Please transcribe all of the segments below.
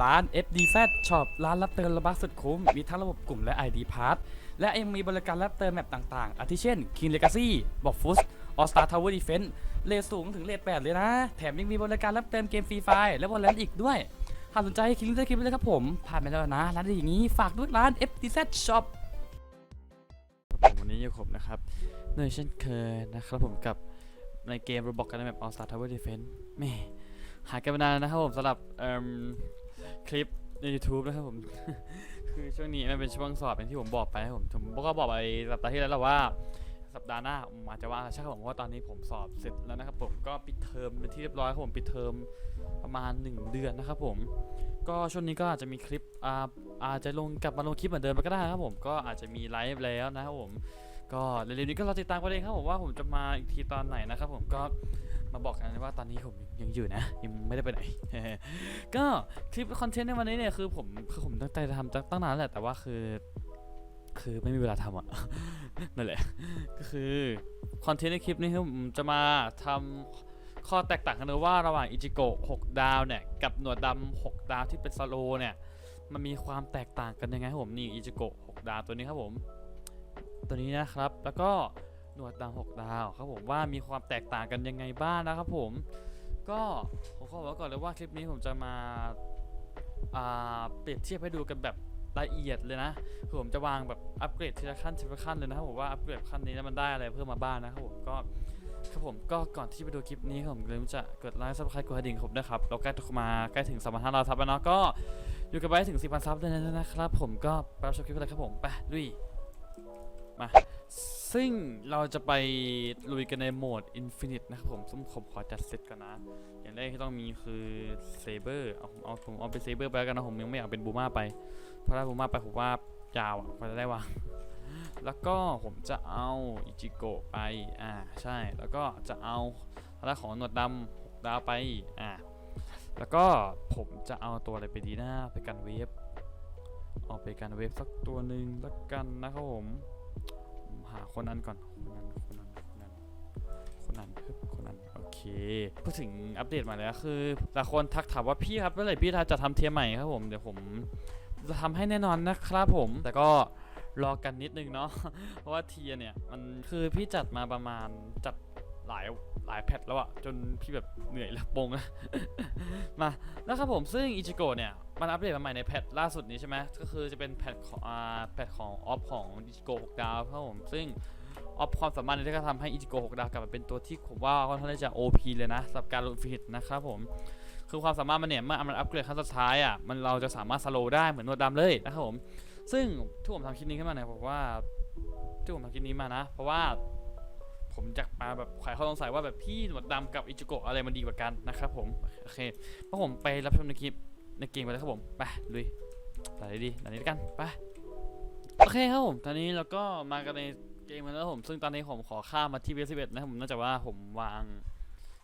ร้าน FDZ Shop ร้านรับเติมระบักสุดคุ้ม มีทั้งระบบกลุ่มและ ID Pass และยังมีบริการรับเติมแมปต่างๆ อาทิเช่น King Legacy บอกฟุส All Star Tower Defense เลสูงถึงเลท8เลยนะ แถมยังมีบริการรับเติมเกมฟรีไฟและวอลเลนอีกด้วย หากสนใจคลิกลิงก์ใต้คลิปเลยครับผม ผ่านไปแล้วนะ ร้านดีอย่างนี้ฝากด้วยร้าน FDZ Shop ผมวันนี้อยู่ผมนะครับเนยเช่นเคยนะครับผมกับในเกม Roblox กันในแบบ All Star Tower Defense แม่หายกันไปนานนะครับผมสำหรับเอิ่ม คลิปใน YouTube นะครับผม คือช่วงนี้มันเป็นช่วงสอบอย่างที่ผมบอกไปนะครับผมผมก็บอกไปสัปดาห์ที่แล้วและว่า สัปดาห์หน้าผมอาจจะว่างใช่ครับผมเพราะว่าตอนนี้ผมสอบเสร็จแล้วนะครับผมก็ปิดเทอมเป็นที่เรียบร้อยครับผมปิดเทอมประมาณ 1 เดือนนะครับผม ก็ช่วงนี้ก็อาจจะมีคลิปอาอาจจะลงกลับมาลงคลิปเหมือนเดิมก็ได้ครับผมก็อาจจะมีไลฟ์แล้วนะครับผม ก็เร็วๆนี้ก็รอติดตามกันเลยครับผมว่าผมจะมาอีกทีตอนไหนนะครับผมก็ มาบอกกันว่าตอนนี้ผมยังอยู่นะ ยังไม่ได้ไปไหน ก็คลิปคอนเทนต์ในวันนี้เนี่ยคือผมคือผมตั้งใจจะทำตั้งนานแล้วแหละแต่ว่าคือ คือไม่มีเวลาทำอะนั่นแหละ ก็คือคอนเทนต์ในคลิปนี้คือผมจะมาทำข้อแตกต่างกันเลยว่าระหว่างอิจิโกะ6ดาวเนี่ยกับหนวดดำ6ดาวที่เป็นสโลเนี่ยมันมีความแตกต่างกันยังไงครับผมนี่อิจิโกะ6ดาวตัวนี้ครับผม ตัวนี้นะครับแล้วก็ หนวดดำ6ดาวครับผมว่ามีความแตกต่างกันยังไงบ้างนะครับผม ก็ผมขอบอกก่อนเลยว่าคลิปนี้ผมจะมาเปรียบเทียบให้ดูกันแบบละเอียดเลยนะคือผมจะวางแบบอัปเกรดทีละขั้นทีละขั้นเลยนะครับผมว่าอัปเกรดขั้นนี้แล้วมันได้อะไรเพิ่มมาบ้างนะครับผมก็ครับผมก็ก่อนที่จะไปดูคลิปนี้ผมเลยจะกดไลค์ซับสไครต์กดกระดิ่งผมนะครับเราใกล้มาใกล้ถึง3,500ซับแล้วเนาะก็อยู่กันไว้ถึง4,000ซับเลยนะครับผมก็ไปรับชมคลิปกันเลยครับผมไปลุยมา ซึ่งเราจะไปลุยกันในโหมด Infinite นะครับผมซึ่งผมขอจัดเซตก่อนนะ อย่างแรกที่ต้องมีคือเซเบอร์เอาผมเอาผมเอาเป็นเซเบอร์ไปแล้วกันนะผมยังไม่อยากเป็นบูมาไป เพราะถ้าบูมาไปผมว่ายาวอะกว่าจะได้วางแล้วก็ผมจะเอาอิจิโกะไป อ่า ใช่ แล้วก็จะเอาทางด้านของหนวดดำหกดาวไป อ่า แล้วก็ผมจะเอาตัวอะไรไปดีนะไปกันเวฟ เอาไปกันเวฟสักตัวหนึ่งแล้วกันนะครับผม หาคนนั้นก่อนคนนั้นคนนั้นคนนั้นคนนั้นคนนั้นโอเคพูดถึงอัปเดตมาแล้วคือหลายคนทักถามว่าพี่ครับเมื่อไหร่พี่จะทำเทียใหม่ครับผมเดี๋ยวผมจะทำให้แน่นอนนะครับผมแต่ก็รอกันนิดนึงเนาะเพราะว่าเทียเนี่ยมันคือพี่จัดมาประมาณจัด หลายหลายแพทแล้วอะจนพี่แบบเหนื่อยแล้วปงอะมาแล้วครับผมซึ่งอิจิโกะเนี่ยมันอัปเดตมาใหม่ในแพทล่าสุดนี้ใช่ไหมก็คือจะเป็นแพทของอ่าแพทของออฟของอิจิโกะ6ดาวครับผมซึ่งออฟความสามารถนที่จะทำให้อิจิโกะ6ดาวกลับมาเป็นตัวที่ผมว่าค่อนข้างจะ OP เลยนะสำหรับการลงฟิตนะครับผมคือความสามารถมันเนี่ยเมื่อมันอัปเกรดขั้นสุดท้ายอะมันเราจะสามารถสโลว์ได้เหมือนโนวดดำเลยนะครับผมซึ่งที่ผมทำคลิปนี้ขึ้นมาเนี่ยผมว่าที่ผมทำคลิปนี้มานะ เพราะว่า ผมจะมาแบบไขข้อสงสัยว่าแบบพี่หนวดดำกับอิจิโกะอะไรมันดีกว่ากันนะครับผมโอเคเพราะผมไปรับชมในคลิปในเกมไปเลยครับผมไปลุยไปเลยดีอันนี้ด้วยกันไปโอเคครับผมตอนนี้เราก็มากันในเกมกันแล้วผม ซึ่งตอนนี้ผมขอข้ามมาที่เวสิบเอ็ดนะครับผมเนื่องจากว่าผมวาง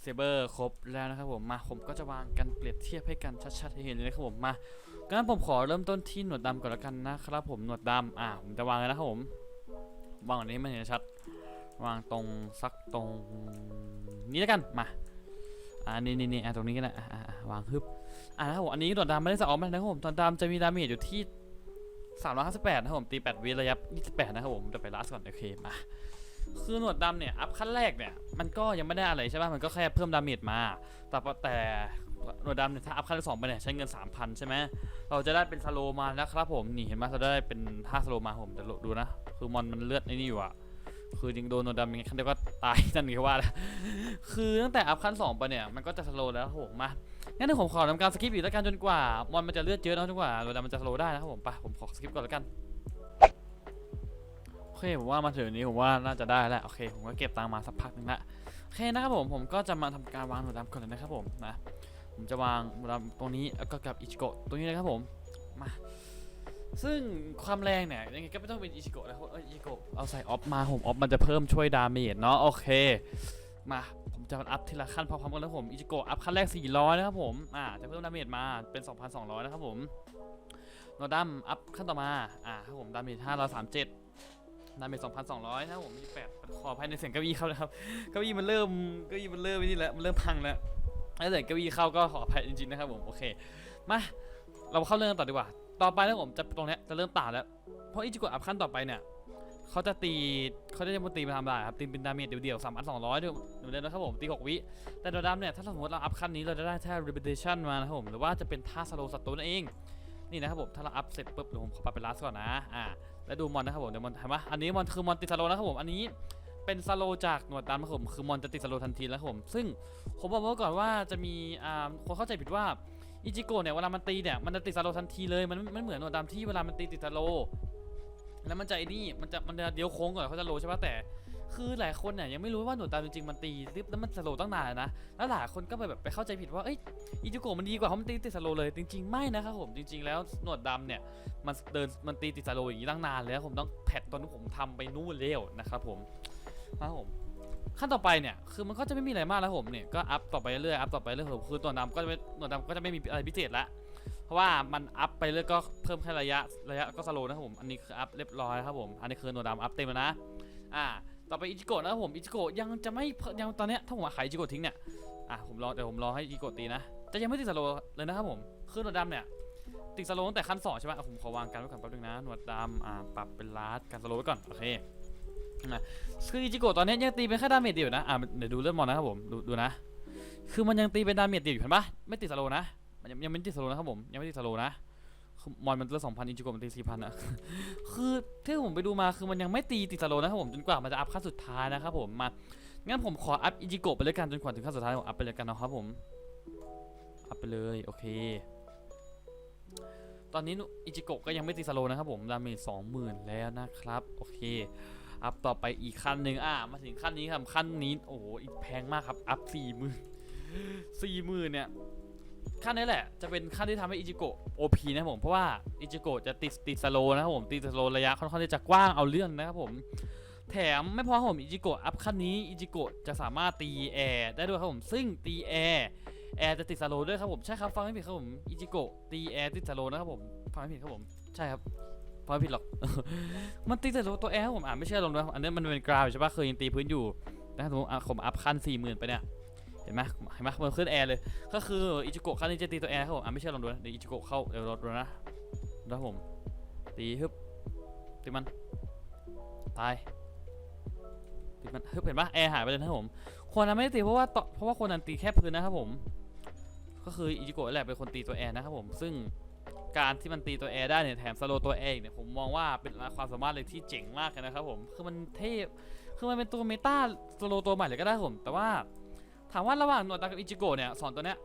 เซเบอร์ครบแล้วนะครับผมมาผมก็จะวางกันเปรียบเทียบให้กันชัดๆให้เห็นเลยนะครับผมมางั้นผมขอเริ่มต้นที่หนวดดำก่อนแล้วกันนะครับผมหนวดดำอ่าผมจะวางเลยนะครับผมวางอันนี้มันเห็นชัด วางตรงสักตรงนี้แล้วกันมาอ่านี่นี่นี่อะตรงนี้ก็ได้อะอะอะวางฮึบอะนะครับผมอันนี้หนวดดำไม่ได้สะออมนะครับผมตอนดำจะมีดาเมจอยู่ที่358นะครับผมตี8วิระยะ28นะครับผมจะไปลาสก่อนโอเคมาคือหนวดดำเนี่ยอัพขั้นแรกเนี่ยมันก็ยังไม่ได้อะไรใช่ป่ะมันก็แค่เพิ่มดาเมจมา แต่แต่หนวดดำเนี่ยถ้าอัพขั้นที่สองไปเนี่ยใช้เงิน 3,000 ใช่ไหมเราจะได้เป็นสโลมาแล้วครับผมนี่เห็นไหมเราได้เป็นท่าสโลมาผมจะดูนะ คือมอนมันเลือดไอ้นี่อยู่อะ คือยิงโดนโนดำยังไงขั้นเดียวก็ตายนั่นคือว่าแล้วคือตั้งแต่อัพขั้น2ไปเนี่ยมันก็จะสโลว์แล้วครับผมมางั้นเดี๋ยวผมขอทำการสกิปอีกแล้วกันจนกว่ามอนมันจะเลือดเยอะแล้วจนกว่าโนดำมันจะสโลว์ได้นะครับผมไปผมขอสกิปก่อนแล้วกันโอเคผมว่ามาถึงนี้ผมว่าน่าจะได้แล้วโอเค ผมก็เก็บตังมาสักพักหนึงละโอเคนะครับผมผมก็จะมาทำการวางโนดำก่อนเลยนะครับผมนะผมจะวางโนดำตรงนี้แล้วก็กับอิชิโกะตรงนี้เลยครับผมมา ซึ่งความแรงเนี่ยยังไงก็ไม่ต้องเป็นอิชิโกะแล้วเพราะอ้ยอิชิโกะเอาใส่ออฟมาผมออฟมันจะเพิ่มช่วยดาเมจเนาะโอเค มาผมจะอัพทีละขั้นพร้อมๆกันแล้วผมอิชิโกะอัพขั้นแรก 400 นะครับผมอ่าจะเพิ่มดาเมจมาเป็น 2,200 นะครับผมโนดัมอัพขั้นต่อมาอ่าครับผมดาเมจ537ดาเมจ2,200นะครับผมมี8ขอภัยในเสียงเก้าอี้เข้านะครับเก้าอี้มันเริ่มเก้าอี้มันเริ่มนี่แล้วมันเริ่มพังแล้วถ้าเกิดเก้าอี้เข้าก็ขออภัยจริงๆนะครับผมโอเคมาเราเข้าเรื่องต่อดีกว่า ต่อไปนะผมจะตรงเนี้ยจะเริ่มต่างแล้ว เพราะอิจิโกะอัพขั้นต่อไปเนี่ยเขาจะตีเขาจะมาตีมาทำอะไรครับตีเป็นดาเมจเดี่ยวๆสามพันสองร้อยเดี๋ยวเดินนะครับผมตีหกวิแต่ดยดำเนี่ยถ้าสมมติเราอัพขั้นนี้เราจะได้แค่ repetition มานะครับผมหรือว่าจะเป็นท่าสโลสตูนั่นเองนี่นะครับผมถ้าเราอัพเสร็จปุ๊บเดี๋ยวผมขอปรับเป็นลาสก่อนนะอ่าแล้วดูมอนนะครับผมเดี๋ยวมอนเห็นปะอันนี้มอนคือมอนติดสโลนะครับผมอันนี้เป็นสโลจากหนวดดำนะครับผมคือมอนจะติดสโลทันทีแล้วครับผมซึ่งผมบอกไว้ก่อนว่าจะมีอ่าคนเข้าใจผิดว่า อิจิโกะเนี่ยเวลามันตีเนี่ยมันจะติดสโลทันทีเลยมันมันเหมือนหนวดดำที่เวลามันตีติดสโลแล้วมันจะไอ้นี่มันจะมันจะเดียวโค้งก่อนเขาจะโลใช่ปะแต่ คือหลายคนเนี่ยยังไม่รู้ว่าหนวดดำจริงๆมันตีริบแล้วมันสโลตั้งนานนะแล้วหลายคนก็ไปแบบไปเข้าใจผิดว่าเอ้ยอิจิโกะมันดีกว่าเพราะมันตีติดสโลเลยจริงๆไม่นะครับผมจริง ๆ แล้วหนวดดำเนี่ยมันเดินมันตีติดสโลอย่างนี้ตั้งนานแล้วผมต้องแพทตอนที่ผมทำไปนู่นแล้วนะครับผมนะครับผม ขั้นต่อไปเนี่ยคือมันก็จะไม่มีอะไรมากแล้วผมเนี่ยก็อัพต่อไปเรื่อยๆอัพต่อไปเรื่อยๆคือหนวดำก็จะไม่หนวดำก็จะไม่มีอะไรพิเศษละเพราะว่ามันอัพไปเรื่อยก็เพิ่มแค่ระยะระยะก็สโลว์นะครับผมอันนี้คืออัพเรียบร้อยครับผมอันนี้คือหนวดำอัพเต็มแล้วนะอ่าต่อไปอิจิโกะนะครับผมอิจิโกะยังจะไม่ยังตอนเนี้ยถ้าผมขายอิจิโกะทิ้งเนี่ยอะผมรอเดี๋ยวผมรอให้อิจิโกะตีนะแต่ยังไม่ติดสโลว์เลยนะครับผมคือหนวดำเนี่ยติดสโลว์ตั้งแต่ขั้นสองใช่ไหมผมขอวางการไว้ก่อนแป๊บนึงนะหนวดดำอ่าปรับเป็นลาสการสโลว์ไว้ก่อนโอเค อะคืออิจิโกะตอนนี้ยังตีเป็นแค่ดาเมจเดียวนะอ่าเดี๋ยวดูเรื่องมอนนะครับผมดูดูนะ คือมันยังตีเป็นดาเมจเดียวอยู่เห็นปะไม่ติดสโลนะมันยังยังไม่ติดสโลนะครับผมยังไม่ติดสโลนะมอนมันเลือสองพันอินจิโกะมันตีสี่พันอะคือที่ผมไปดูมาคือมันยังไม่ตีติดสโลนะครับผมจนกว่ามันจะอัพขั้นสุดท้ายนะครับผมมา งั้นผมขออัพอินจิโกะไปเลยกันจนกว่าถึงขั้นสุดท้ายผมอัพไปเลยกันนะครับผม อัพไปเลยโอเค ตอนนี้อิจิโกะก็ยังไม่ตีสโลนะครับผมดาเมจสองหมื่นแล้วนะครับ โอเค อัพต่อไปอีกขั้นหนึ่งอะมาถึงขั้นนี้ครับขั้นนี้โอ้โหอีกแพงมากครับอัพสี่หมื่นสี่หมื่นเนี่ยขั้นนี้แหละจะเป็นขั้นที่ทำให้อิจิโกะ OP นะผมเพราะว่าอิจิโกะจะติดติดสโลนะครับผมติดสโลระยะค่อนข้างที่จะกว้างเอาเรื่องนะครับผมแถมไม่พอครับผมอิจิโกะอัพขั้นนี้อิจิโกะจะสามารถตีแอร์ได้ด้วยครับผมซึ่งตีแอร์แอร์จะติดสโลด้วยครับผมใช่ครับฟังไม่ผิดครับผมอิจิโกะตีแอร์ติดสโลนะครับผมฟังไม่ผิดครับผมใช่ครับ ฟังไม่ผิดหรอก มันตีแต่ตัวแอร์ครับผมอ่านไม่เชื่อลงด้วยอันนี้มันเป็นกราวใช่ปะเคยยังตีพื้นอยู่นะครับผมผมอัพขั้นสี่หมื่นไปเนี่ยเห็นไหมเห็นไหมมันขึ้นแอร์เลย ก็คืออิจิโกะครั้งนี้จะตีตัวแอร์ครับผมอะไม่เชื่อลองดูนะเดี๋ยวอิจิโกะเข้าเดี๋ยวรถดูนะนะครับผม ตีฮึบตีมัน ตายตีมันฮึบเห็นปะแอร์หายไปเลยนะครับผม คนนั้นไม่ได้ตีเพราะว่าต่อเพราะว่าคนนั้นตีแค่พื้นนะครับผม ก็คืออิจิโกะแหละเป็นคนตีตัวแอร์นะครับผม ซึ่ง การที่มันตีตัวแอร์ได้เนี่ยแถมสโลตัวแอร์อีกเนี่ยผมมองว่าเป็นความสามารถเลยที่เจ๋งมากเลยนะครับผมคือมันเทพคือมันเป็นตัวเมตาสโลตัวใหม่เลยก็ได้ผมแต่ว่าถามว่าระหว่างหนวดดำกับอิจิโกะเนี่ยสอนตัวเนี้ย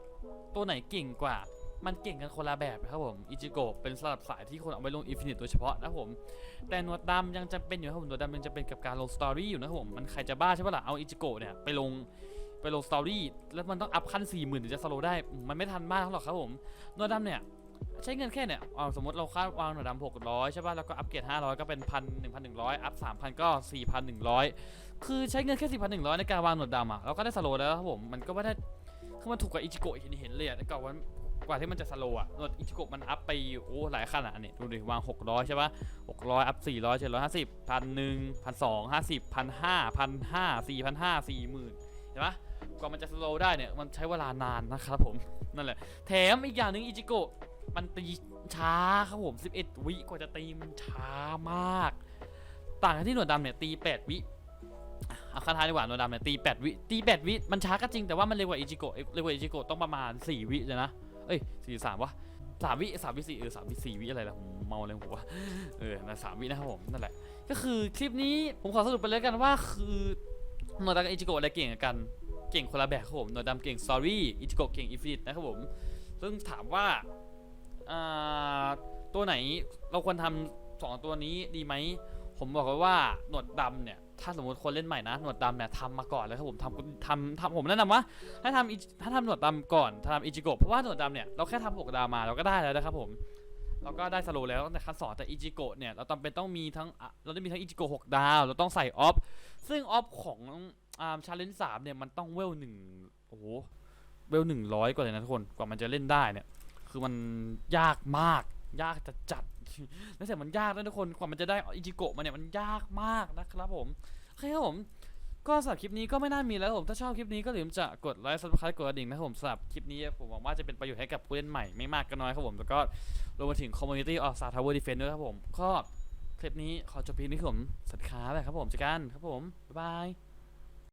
ตัวไหนเก่งกว่า มันเก่งกันคนละแบบครับผมอิจิโกะเป็นสลับสายที่คนเอาไปลงอินฟินิตโดยเฉพาะนะครับผมแต่หนวดดำยังจำเป็นอยู่ครับผมหนวดดำยังจะเป็นกับการลงสตอรี่อยู่นะครับผมมันใครจะบ้าใช่ปะล่ะเอาอิจิโกะเนี่ยไปลงไปลงสตอรี่แล้วมันต้องอัพขั้น4 0,000ถึงจะสโลได้มันไม่ทันมากหรอกครับผมหนวดดำเนี่ย ใช้เงินแค่เนี่ยเอาสมมติเราค่าวางหนวดดำหกร้อยใช่ป่ะ แล้วก็อัพเกรดห้าร้อยก็เป็นพันหนึ่งพันหนึ่งร้อยอัพสามพันก็สี่พันหนึ่งร้อยคือใช้เงินแค่สี่พันหนึ่งร้อยในการวางหนวดดำอะเราก็ได้สโลว์แล้วครับผม มันก็ไม่ได้ คือมันถูกกว่าอิจิโกะเห็นเห็นเลยอะแต่ก่อนวันกว่าที่มันจะสโลว์อะหนวดอิจิโกะมันอัพไปโอ้หลายขั้นอะอันนี้ดูดิวางหกร้อยใช่ปะหกร้อยอัพสี่ร้อยเจ็ดร้อยห้าสิบพันหนึ่งพันสองห้าสิบพันห้าพันห้าสี่พันห้าสี่หมื่นเห็นปะกว่ามันจะสโลได้เนี่ยมันใช้เวลานานนะครับผมนั่นแหละแถมอีกอย่างหนึ่งอิจิโกะ มันตีช้าครับผม 11 วิกว่าจะตีมันช้ามาก ต่างกันที่หนวดดำเนี่ยตี 8 วิเอาคาทาดีกว่าหนวดดำเนี่ยตี 8 วิตี 8 วิมันช้าก็จริงแต่ว่ามันเร็วกว่าอิจิโกะเร็วกว่าอิจิโกะต้องประมาณ 4 วิเลยนะ เอ้ย4 3วะสามวิสามวิสี่เออสามวิสี่วิอะไรล่ะผมเมาเลยหัวเออนะสามวินะครับผมนั่นแหละ ก็คือคลิปนี้ผมขอสรุปไปเลยกันว่าคือหนวดดำกับอิจิโกะอะไรเก่งกัน เก่งคนละแบบครับผมหนวดดำเก่งสตอรี่อิจิโกะเก่งอินฟินิตนะครับผม ซึ่งถามว่า อ่าตัวไหนเราควรทำสองตัวนี้ดีไหม ผมบอกเลยว่าหนวดดำเนี่ย ถ้าสมมติคนเล่นใหม่นะ หนวดดำเนี่ยทำมาก่อนเลยครับผมทำทำทำผมแนะนำว่าถ้าทำถ้าทำหนวดดำก่อนทำอิจิโกะเพราะว่าหนวดดำเนี่ยเราแค่ทำหกดาวมาเราก็ได้แล้วนะครับผมเราก็ได้สโลว์แล้วตั้งแต่ขั้นสองแต่อิจิโกะเนี่ยเราจำเป็นต้องมีทั้งเราต้องมีทั้งอิจิโกะหกดาว เราต้องใส่ออฟซึ่งออฟของอ่าชาเลนจ์สามเนี่ยมันต้องเวลหนึ่งโอ้โหเวลหนึ่งร้อยกว่าเลยนะทุกคนกว่ามันจะเล่นได้เนี่ย คือมันยากมาก ยากจะจัดแล้วแต่มันยากนะทุกคนกว่ามันจะได้อิจิโกะมาเนี่ยมันยากมากนะครับผมโอเคครับผมก็สำหรับคลิปนี้ก็ไม่น่ามีแล้วผมถ้าชอบคลิปนี้ก็อย่าลืมจะกดไลค์ subscribe กดกระดิ่งนะครับผมสำหรับคลิปนี้ผมหวังว่าจะเป็นประโยชน์ให้กับผู้เล่นใหม่ไม่มากก็น้อยครับผมแล้วก็รวมไปถึง community of Star Tower Defense ด้วยครับผมก็คลิปนี้ขอจบเพียงนี้ครับผมสวัสดีครับครับผมเจอกันครับผมบ๊ายบาย